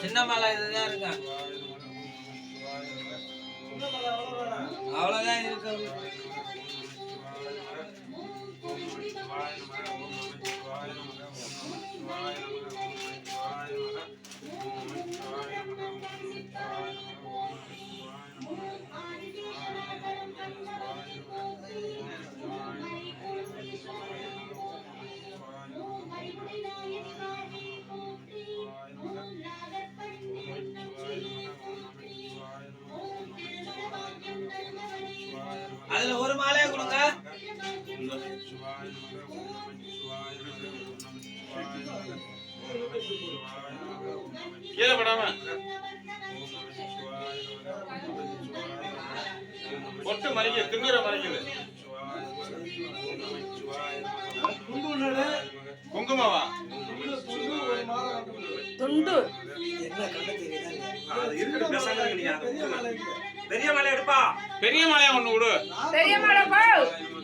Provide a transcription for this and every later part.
சின்ன மலை இதுதான் இருக்கா? அவ்வளவுதான் இருக்கு. கீழே படாம பொட்டு மறைக்க திங்குற மறைக்குது குங்குமவா துண்டு பெரிய மலை எடுப்பா பெரிய மாலையா? ஒண்ணு விடு பெரிய போ.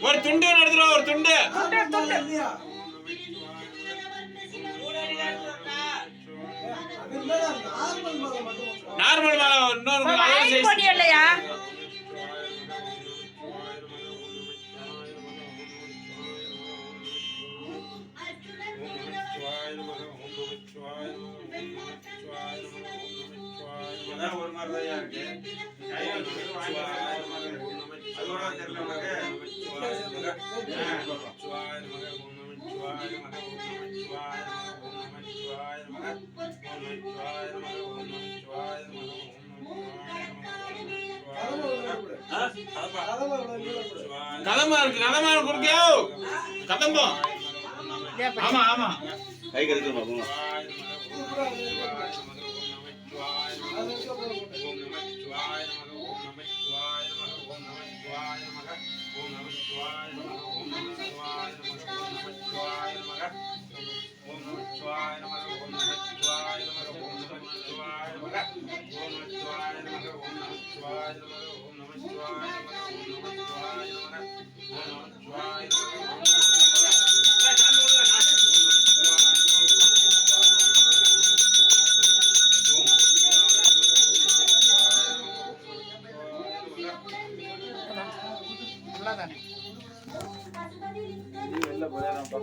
ஒரு துண்டு வா, ஒரு துண்டு. துண்டு துண்டு. நார்மல் மாலை இன்னொரு இல்லையா ஒரு மாதிரி தான் இருக்கு அதோட தெரியல கதம்பம் இருக்கு கதம்பம் குடுக்கியோ கதம்பம் ஆமா கை ಎಲ್ಲ ಬರೆಯೋಣಪ್ಪ